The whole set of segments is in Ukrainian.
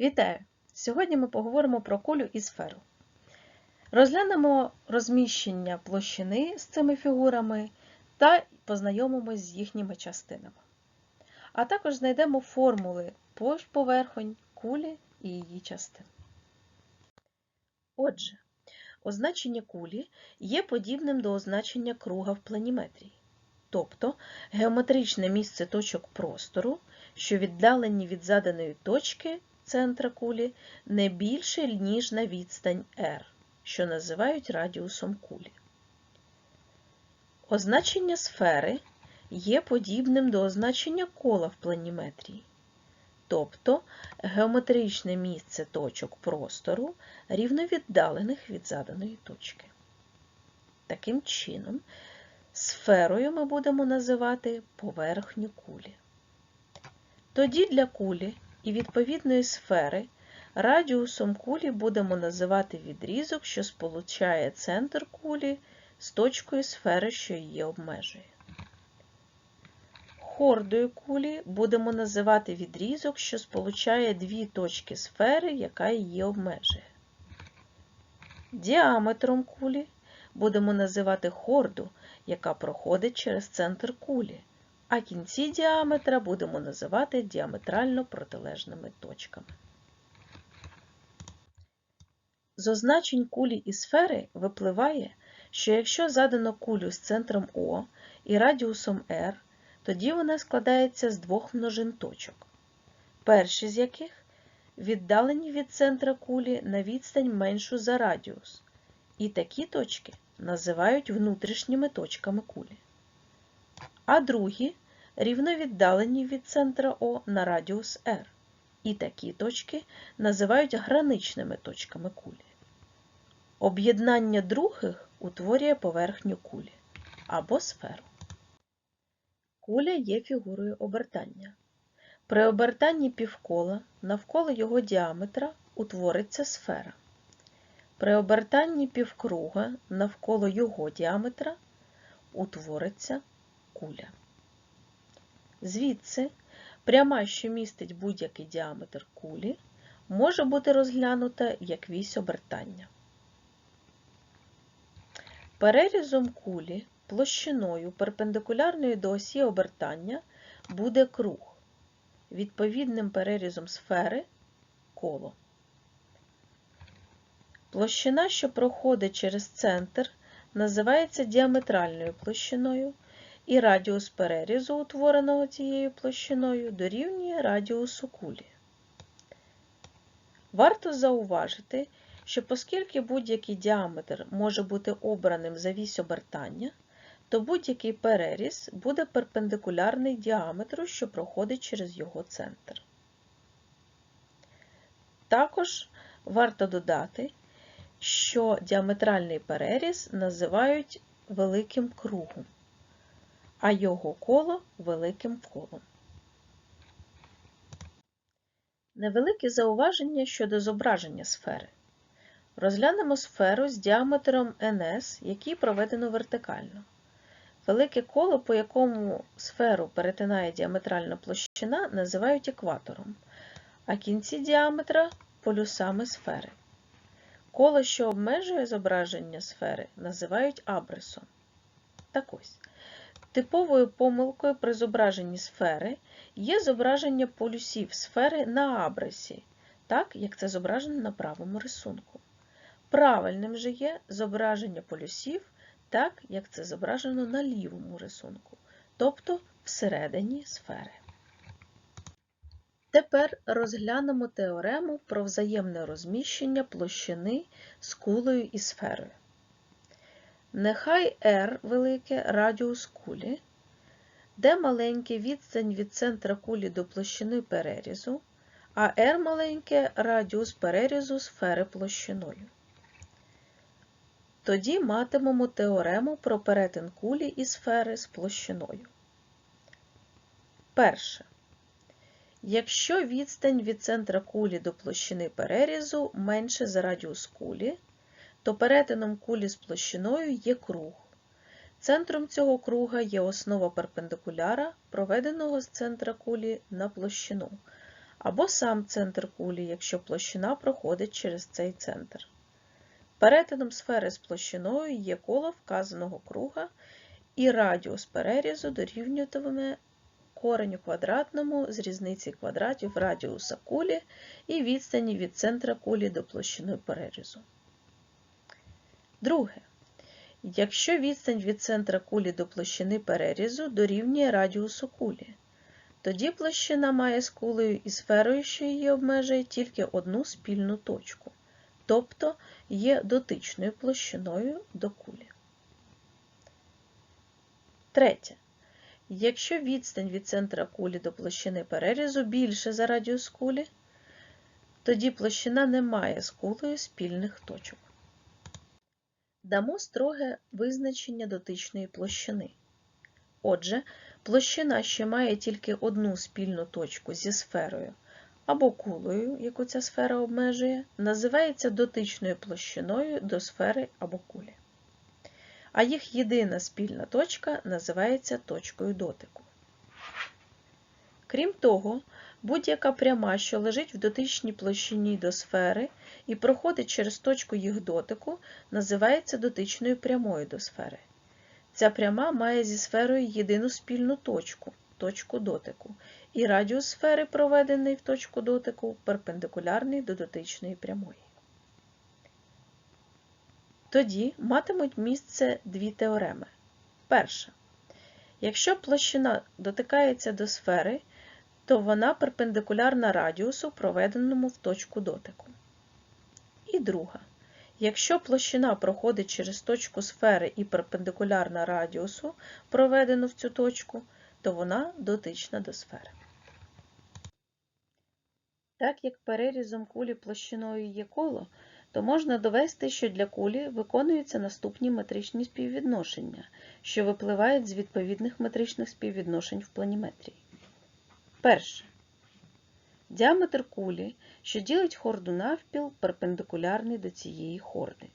Вітаю! Сьогодні ми поговоримо про кулю і сферу. Розглянемо розміщення площини з цими фігурами та познайомимось з їхніми частинами. А також знайдемо формули поверхонь, кулі і її частин. Отже, означення кулі є подібним до означення круга в планіметрії, тобто геометричне місце точок простору, що віддалені від заданої точки центра кулі не більше, ніж на відстань r, що називають радіусом кулі. Означення сфери є подібним до означення кола в планіметрії, тобто геометричне місце точок простору рівновіддалених від заданої точки. Таким чином, сферою ми будемо називати поверхню кулі. Тоді для кулі і відповідної сфери радіусом кулі будемо називати відрізок, що сполучає центр кулі з точкою сфери, що її обмежує. Хордою кулі будемо називати відрізок, що сполучає дві точки сфери, яка її обмежує. Діаметром кулі будемо називати хорду, яка проходить через центр кулі а кінці діаметра будемо називати діаметрально протилежними точками. З означень кулі і сфери випливає, що якщо задано кулю з центром О і радіусом r, тоді вона складається з двох множин точок, перші з яких віддалені від центра кулі на відстань меншу за радіус, і такі точки називають внутрішніми точками кулі а другі рівновіддалені від центра О на радіус r. І такі точки називають граничними точками кулі. Об'єднання других утворює поверхню кулі або сферу. Куля є фігурою обертання. При обертанні півкола навколо його діаметра утвориться сфера. При обертанні півкруга навколо його діаметра утвориться куля. Звідси пряма, що містить будь-який діаметр кулі, може бути розглянута як вісь обертання. Перерізом кулі площиною перпендикулярною до осі обертання буде круг, відповідним перерізом сфери коло. Площина, що проходить через центр, називається діаметральною площиною, і радіус перерізу, утвореного цією площиною, дорівнює радіусу кулі. Варто зауважити, що оскільки будь-який діаметр може бути обраним за вісь обертання, то будь-який переріз буде перпендикулярний діаметру, що проходить через його центр. Також варто додати, що діаметральний переріз називають великим кругом а його коло великим колом. Невелике зауваження щодо зображення сфери. Розглянемо сферу з діаметром ns, який проведено вертикально. Велике коло, по якому сферу перетинає діаметральна площина, називають екватором, а кінці діаметра полюсами сфери. Коло, що обмежує зображення сфери, називають абрисом. Так ось, Типовою помилкою при зображенні сфери є зображення полюсів сфери на абрисі, так як це зображено на правому рисунку. Правильним же є зображення полюсів, так як це зображено на лівому рисунку, тобто всередині сфери. Тепер розглянемо теорему про взаємне розміщення площини з кулею і сферою. Нехай r велике радіус кулі, де маленький відстань від центра кулі до площини перерізу, а r маленьке радіус перерізу сфери площиною. Тоді матимемо теорему про перетин кулі і сфери з площиною. Перше. Якщо відстань від центра кулі до площини перерізу менше за радіус кулі, то перетином кулі з площиною є круг. Центром цього круга є основа перпендикуляра, проведеного з центра кулі на площину, або сам центр кулі, якщо площина проходить через цей центр. Перетином сфери з площиною є коло вказаного круга і радіус перерізу дорівнюватиме кореню квадратному з різниці квадратів радіуса кулі і відстані від центра кулі до площини перерізу. Друге. Якщо відстань від центра кулі до площини перерізу дорівнює радіусу кулі, тоді площина має з кулею і сферою, що її обмежує, тільки одну спільну точку, тобто є дотичною площиною до кулі. Третє. Якщо відстань від центра кулі до площини перерізу більше за радіус кулі, тоді площина не має з кулею спільних точок. Дамо строге визначення дотичної площини. Отже, площина, що має тільки одну спільну точку зі сферою або кулею, яку ця сфера обмежує, називається дотичною площиною до сфери або кулі. А їх єдина спільна точка називається точкою дотику. Крім того, будь-яка пряма, що лежить в дотичній площині до сфери і проходить через точку їх дотику, називається дотичною прямою до сфери. Ця пряма має зі сферою єдину спільну точку точку дотику, і радіус сфери, проведений в точку дотику, перпендикулярний до дотичної прямої. Тоді матимуть місце дві теореми. Перша. Якщо площина дотикається до сфери, то вона перпендикулярна радіусу, проведеному в точку дотику. І друга. Якщо площина проходить через точку сфери і перпендикулярна радіусу, проведену в цю точку, то вона дотична до сфери. Так як перерізом кулі площиною є коло, то можна довести, що для кулі виконуються наступні метричні співвідношення, що випливають з відповідних метричних співвідношень в планіметрії. Перше. Діаметр кулі, що ділить хорду навпіл, перпендикулярний до цієї хорди.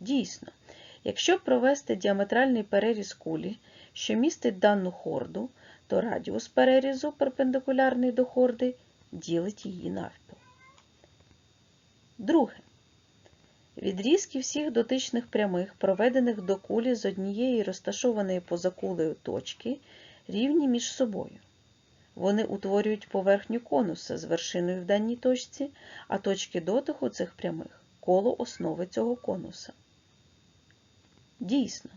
Дійсно, якщо провести діаметральний переріз кулі, що містить дану хорду, то радіус перерізу, перпендикулярний до хорди, ділить її навпіл. Друге. Відрізки всіх дотичних прямих, проведених до кулі з однієї розташованої поза кулею точки, рівні між собою. Вони утворюють поверхню конуса з вершиною в даній точці, а точки дотику цих прямих коло основи цього конуса. Дійсно,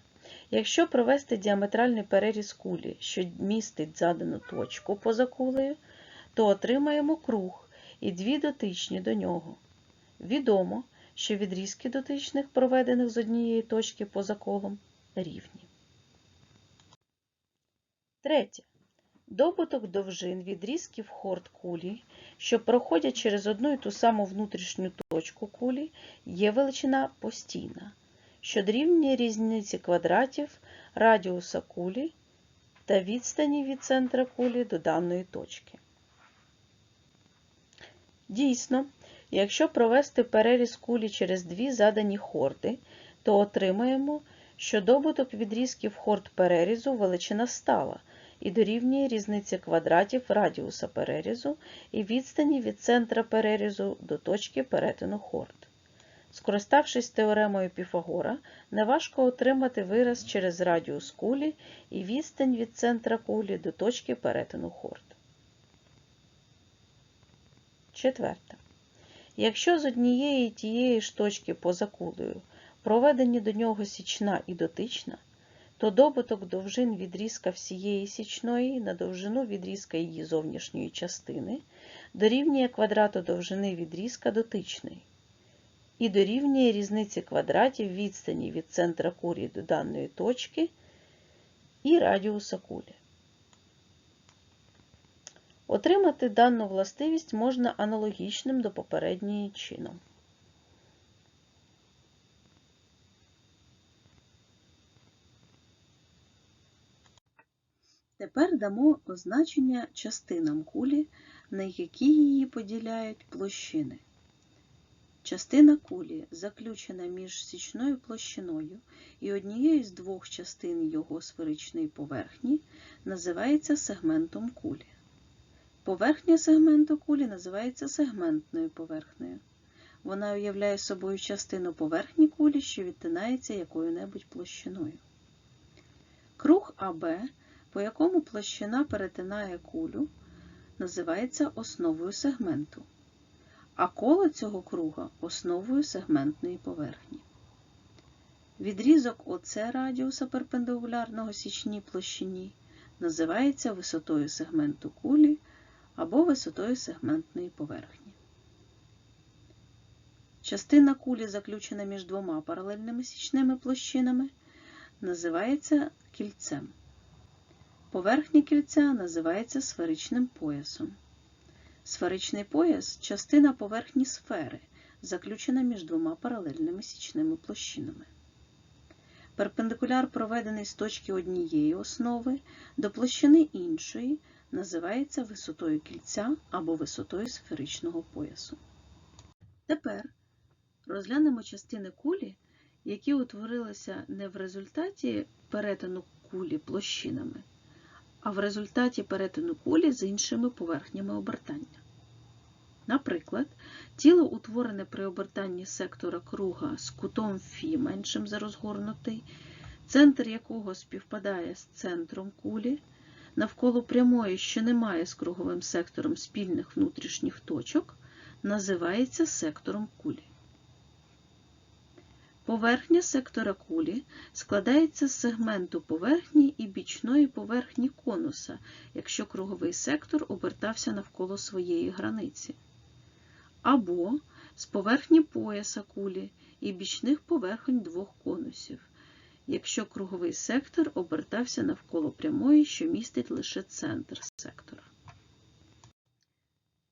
якщо провести діаметральний переріз кулі, що містить задану точку поза кулею, то отримаємо круг і дві дотичні до нього. Відомо, що відрізки дотичних, проведених з однієї точки поза колом, рівні. Третє. Добуток довжин відрізків хорд кулі, що проходять через одну і ту саму внутрішню точку кулі, є величина постійна, що дорівнює різниці квадратів радіуса кулі та відстані від центра кулі до даної точки. Дійсно, якщо провести переріз кулі через дві задані хорди, то отримаємо, що добуток відрізків хорд перерізу величина стала і дорівнює різниці квадратів радіуса перерізу і відстані від центра перерізу до точки перетину хорд. Скориставшись теоремою Піфагора, неважко отримати вираз через радіус кулі і відстань від центра кулі до точки перетину хорд. Четверте. Якщо з однієї тієї ж точки поза кулею проведені до нього січна і дотична, то добуток довжин відрізка всієї січної на довжину відрізка її зовнішньої частини дорівнює квадрату довжини відрізка дотичної і дорівнює різниці квадратів відстані від центра кулі до даної точки і радіуса кулі. Отримати дану властивість можна аналогічним до попередньої чином. Тепер дамо означення частинам кулі, на які її поділяють площини. Частина кулі заключена між січною площиною і однією з двох частин його сферичної поверхні, називається сегментом кулі. Поверхня сегменту кулі називається сегментною поверхнею. Вона уявляє собою частину поверхні кулі, що відтинається якою-небудь площиною. Круг АБ, по якому площина перетинає кулю, називається основою сегменту, а коло цього круга основою сегментної поверхні. Відрізок ОС радіуса перпендикулярного січній площині називається висотою сегменту кулі або висотою сегментної поверхні. Частина кулі, заключена між двома паралельними січними площинами, називається кільцем. Поверхня кільця називається сферичним поясом. Сферичний пояс частина поверхні сфери, заключена між двома паралельними січними площинами. Перпендикуляр, проведений з точки однієї основи до площини іншої, називається висотою кільця або висотою сферичного поясу. Тепер розглянемо частини кулі, які утворилися не в результаті перетину кулі площинами, а в результаті перетину кулі з іншими поверхнями обертання. Наприклад, тіло, утворене при обертанні сектора круга з кутом Ф меншим за розгорнутий, центр якого співпадає з центром кулі, навколо прямої, що не має з круговим сектором спільних внутрішніх точок, називається сектором кулі. Поверхня сектора кулі складається з сегменту поверхні і бічної поверхні конуса, якщо круговий сектор обертався навколо своєї границі, або з поверхні пояса кулі і бічних поверхонь двох конусів, якщо круговий сектор обертався навколо прямої, що містить лише центр сектора.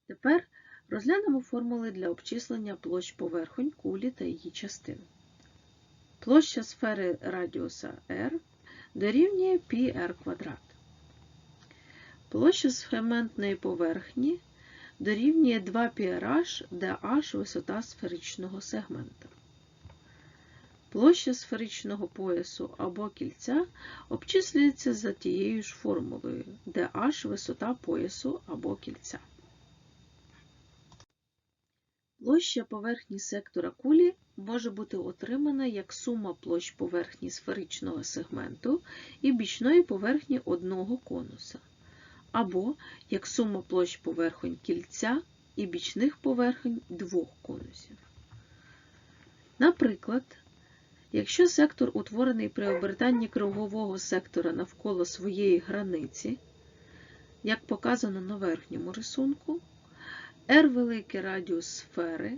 Тепер розглянемо формули для обчислення площ поверхонь кулі та її частин. Площа сфери радіуса r дорівнює πr квадрат. Площа сегментної поверхні дорівнює 2πrh, де h висота сферичного сегмента. Площа сферичного поясу або кільця обчислюється за тією ж формулою, де h висота поясу або кільця. Площа поверхні сектора кулі може бути отримана як сума площ поверхні сферичного сегменту і бічної поверхні одного конуса, або як сума площ поверхонь кільця і бічних поверхонь двох конусів. Наприклад, якщо сектор утворений при обертанні кругового сектора навколо своєї границі, як показано на верхньому рисунку, R великий радіус сфери,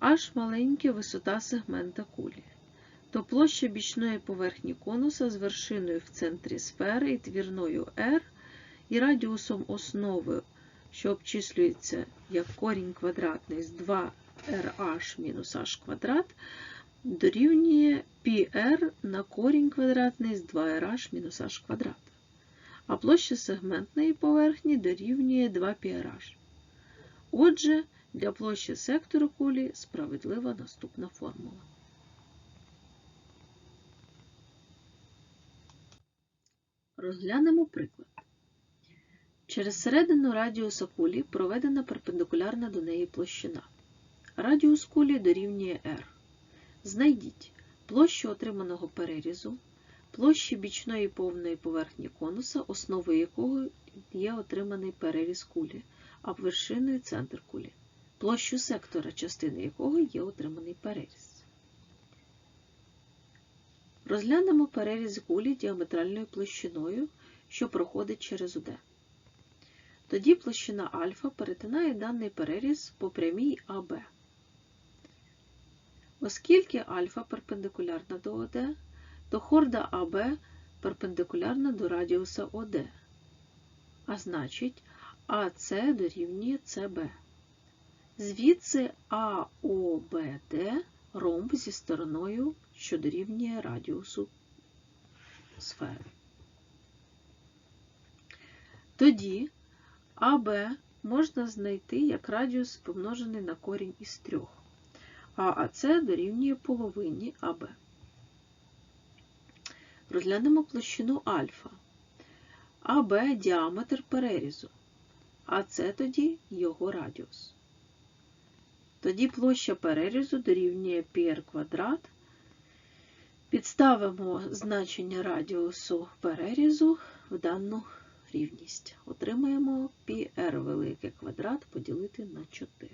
H маленька висота сегмента кулі, то площа бічної поверхні конуса з вершиною в центрі сфери і твірною R і радіусом основи, що обчислюється як корінь квадратний з 2RH мінус h квадрат, дорівнює πr на корінь квадратний з 2RH мінус h квадрат, а площа сегментної поверхні дорівнює 2πrh. Отже, для площі сектору кулі справедлива наступна формула. Розглянемо приклад. Через середину радіуса кулі проведена перпендикулярна до неї площина. Радіус кулі дорівнює r. Знайдіть площу отриманого перерізу, площі бічної повної поверхні конуса, основою якого є отриманий переріз кулі, а вершиною центр кулі, площу сектора, частини якого є отриманий переріз. Розглянемо переріз кулі діаметральною площиною, що проходить через ОД. Тоді площина альфа перетинає даний переріз по прямій АБ. Оскільки альфа перпендикулярна до ОД, то хорда АБ перпендикулярна до радіуса ОД, а значить АС дорівнює СБ. Звідси АОБД ромб зі стороною, що дорівнює радіусу сфери. Тоді АБ можна знайти як радіус помножений на корінь із трьох, а АС дорівнює половині АБ. Розглянемо площину альфа. АБ діаметр перерізу, а це тоді його радіус. Тоді площа перерізу дорівнює πr квадрат. Підставимо значення радіусу перерізу в дану рівність. Отримаємо πr велике квадрат поділити на 4.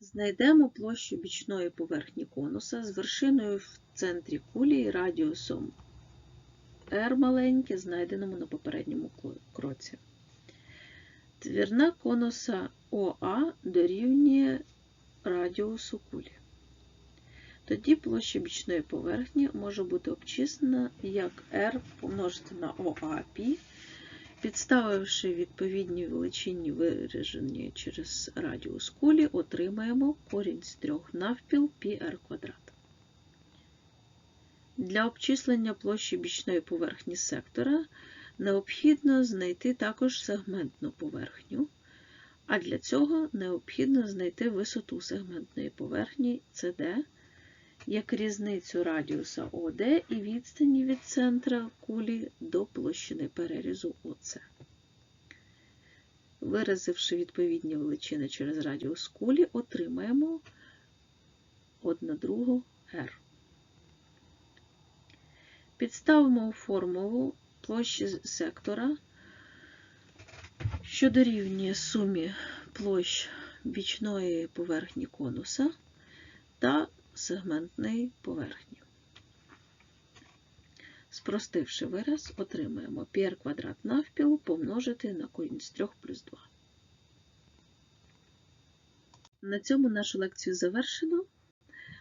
Знайдемо площу бічної поверхні конуса з вершиною в центрі кулі і радіусом r маленьке, знайденому на попередньому кроці. Твірна конуса ОА дорівнює радіусу кулі. Тоді площа бічної поверхні може бути обчислена як r помножити на ОАπ, підставивши відповідні величині виражені через радіус кулі, отримаємо корінь з 3 навпіл πr квадрат. Для обчислення площі бічної поверхні сектора необхідно знайти також сегментну поверхню, а для цього необхідно знайти висоту сегментної поверхні CD, як різницю радіуса ОД і відстані від центра кулі до площини перерізу ОС. Виразивши відповідні величини через радіус кулі, отримаємо 1 другу R. Підставимо формулу площі сектора, що дорівнює сумі площ бічної поверхні конуса та сегментної поверхні. Спростивши вираз, отримаємо πr квадрат навпіл помножити на корінь з 3 плюс 2. На цьому нашу лекцію завершено.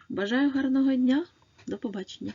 Бажаю гарного дня. До побачення!